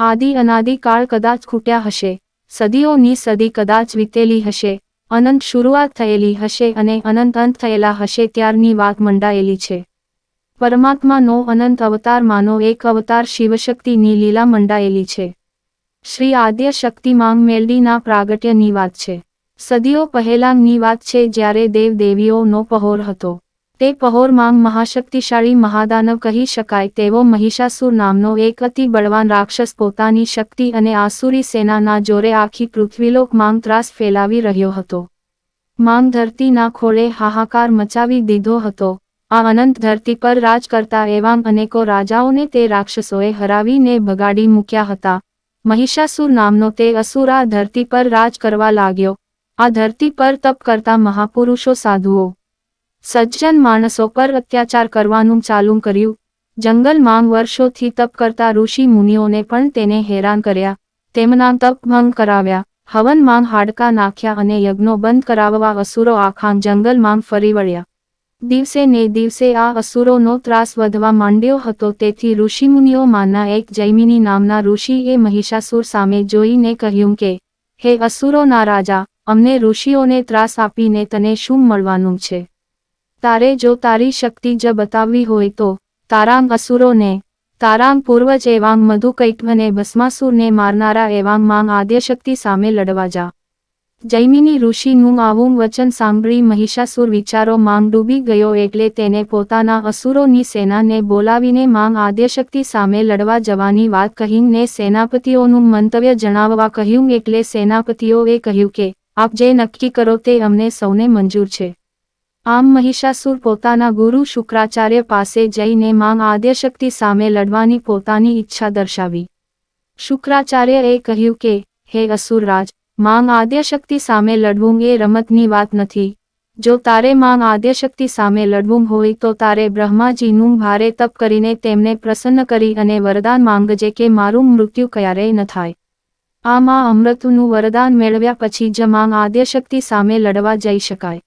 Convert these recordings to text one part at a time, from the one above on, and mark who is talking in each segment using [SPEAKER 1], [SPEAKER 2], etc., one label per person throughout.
[SPEAKER 1] આદિ અનાદિ કાળ કદાચ ખૂટ્યા હશે. સદીઓની સદી કદાચ વીતેલી હશે. અનંત શરૂઆત થયેલી હશે અને અનંત અંત થયેલા હશે ત્યારની વાત મંડાયેલી છે. પરમાત્માનો અનંત અવતારમાંનો એક અવતાર શિવશક્તિની લીલા મંડાયેલી છે. શ્રી આદ્ય શક્તિ માંગ મેલડીના પ્રાગટ્યની વાત છે. સદીઓ પહેલાંની વાત છે જ્યારે દેવદેવીઓનો પહોર હતો. તે પહોર માંગ મહાશક્તિશાળી મહાદાનવ કહી શકાય તેવો મહિષાસુર નામનો એક અતિ બળવાન રાક્ષસ પોતાની શક્તિ અને આસુરી સેનાના જોરે આખી પૃથ્વીલોક માંગ ત્રાસ ફેલાવી રહ્યો હતો. માંગ ધરતીના ખોળે હાહાકાર મચાવી દીધો હતો. આ અનંત ધરતી પર રાજ કરતા એવા અનેકો રાજાઓને તે રાક્ષસોએ હરાવીને ભગાડી મૂક્યા હતા. મહિષાસુર નામનો તે અસુર આ ધરતી પર રાજ કરવા લાગ્યો. આ ધરતી પર તપ કરતા મહાપુરુષો સાધુઓ સજ્જન માણસો પર અત્યાચાર કરવાનું ચાલુ કર્યું. જંગલ માંગ વર્ષોથી તપ કરતા ઋષિ મુનિઓને પણ તેને હેરાન કર્યા. તેમના તપ ભંગ કરાવ્યા. હવન માંગ હાડકા નાખ્યા અને યજ્ઞો બંધ કરાવવા અસુરો આખા જંગલ માંગ ફરી વળ્યા. દિવસે ને દિવસે આ અસુરોનો ત્રાસ વધવા માંડ્યો હતો, તેથી ઋષિમુનિઓમાંના એક જૈમિની નામના ઋષિએ મહિષાસુર સામે જોઈને કહ્યું કે, હે અસુરોના રાજા, અમને ઋષિઓને ત્રાસ આપીને તને શું મળવાનું છે? તારે જો તારી શક્તિ જ બતાવવી હોય તો, તારાંગ અસુરોને, તારાંગ પૂર્વજ એવાંગ મધુકૈટવને ભસ્માસુરને મારનારા એવાંગ માંગ આદ્યશક્તિ સામે લડવા જા. જૈમિની ઋષિનું આવું વચન સાંભળી મહિષાસુર વિચારો માંગ ડૂબી ગયો એટલે તેને પોતાના અસુરોની સેનાને બોલાવીને માંગ આદ્યશક્તિ સામે લડવા જવાની વાત કહીને સેનાપતિઓનું મંતવ્ય જણાવવા કહ્યું એટલે સેનાપતિઓએ કહ્યું કે, આપ જે નક્કી કરો તે અમને સૌને મંજૂર છે. આમ મહિષાસુર પોતાના ગુરુ શુક્રાચાર્ય પાસે જઈને માંગ આદ્યશક્તિ સામે લડવાની પોતાની ઈચ્છા દર્શાવી. શુક્રાચાર્યએ કહ્યું કે, હે અસુરરાજ, માંગ આદ્યશક્તિ સામે લડવું એ રમતની વાત નથી. જો તારે માંગ આદ્યશક્તિ સામે લડવું હોય તો તારે બ્રહ્માજીનું ભારે તપ કરીને તેમને પ્રસન્ન કરી અને વરદાન માંગજે કે મારું મૃત્યુ ક્યારેય ન થાય. આમાં અમૃતનું વરદાન મેળવ્યા પછી જ માંગ આદ્યશક્તિ સામે લડવા જઈ શકાય.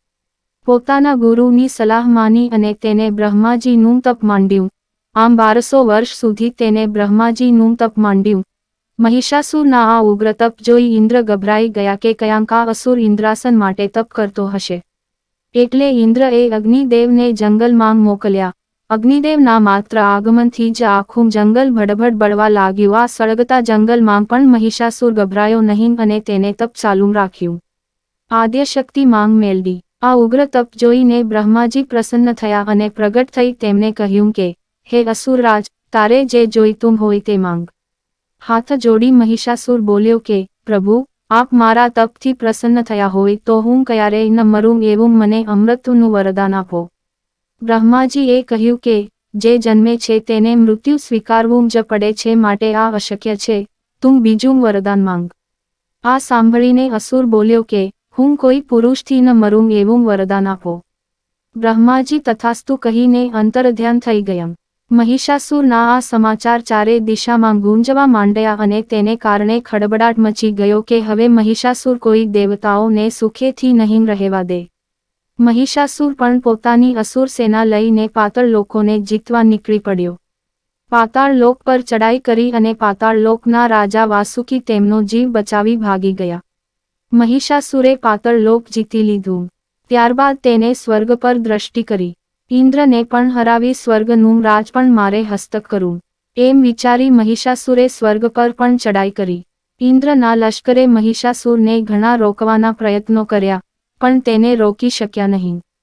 [SPEAKER 1] પોતાના ગુરુની સલાહ માની અને તેને બ્રહ્માજીનું તપ માંડ્યું. આમ બારસો વર્ષ સુધી તેને બ્રહ્માજીનું તપ માંડ્યું. મહિષાસુરના આ ઉગ્ર તપ જોઈ ઇન્દ્ર ગભરાઈ ગયા કે કયાંકા અસુર ઇન્દ્રાસન માટે તપ કરતો હશે. એટલે ઇન્દ્રએ અગ્નિદેવને જંગલમાં મોકલ્યા. અગ્નિદેવના માત્ર આગમનથી જ આખું જંગલ ભડભડ બળવા લાગ્યું. આ સળગતા જંગલમાં પણ મહિષાસુર ગભરાયો નહીં અને તેને તપ ચાલુ રાખ્યું. આદ્યશક્તિ માંગ મેળવી. આ ઉગ્ર તપ જોઈને બ્રહ્માજી પ્રસન્ન થયા અને પ્રગટ થઈ તેમને કહ્યું કે, હે અસુરરાજ, તારે જે જોઈતું હોય તે માંગ. હાથ જોડી મહિષાસુર બોલ્યો કે, પ્રભુ, આપ મારા તપથી પ્રસન્ન થયા હોય તો હું ક્યારેય ન મરું એવું મને અમૃતનું વરદાન આપો. બ્રહ્માજીએ કહ્યું કે, જે જન્મે છે તેને મૃત્યુ સ્વીકારવું જ પડે છે માટે આ અશક્ય છે, તું બીજું વરદાન માંગ. આ સાંભળીને અસુર બોલ્યો કે હું કોઈ પુરુષથી ન મરું એવું વરદાન આપો. બ્રહ્માજી તથાસ્તુ કહીને અંતરધ્યાન થઈ ગયમ. મહિષાસુરના આ સમાચાર ચારે દિશામાં ગુંજવા માંડ્યા અને તેને કારણે ખડબડાટ મચી ગયો કે હવે મહિષાસુર કોઈ દેવતાઓને સુખેથી નહીં રહેવા દે. મહિષાસુર પણ પોતાની અસુર સેના લઈને પાતળ લોકોને જીતવા નીકળી પડ્યો. પાતાળ લોક પર ચડાઈ કરી અને પાતાળ લોકના રાજા વાસુકી તેમનો જીવ બચાવી ભાગી ગયા. મહિષાસુરે પાતળ લોક જીતી લીધું. ત્યારબાદ તેને સ્વર્ગ પર દ્રષ્ટિ કરી. ઇન્દ્રને પણ હરાવી સ્વર્ગનું રાજ પણ મારે હસ્તક કરું. એમ વિચારી મહિષાસુરે સ્વર્ગ પર પણ ચડાઈ કરી. ઇન્દ્રના લશ્કરે મહિષાસુરને ઘણા રોકવાના પ્રયત્નો કર્યા, પણ તેને રોકી શક્યા નહીં.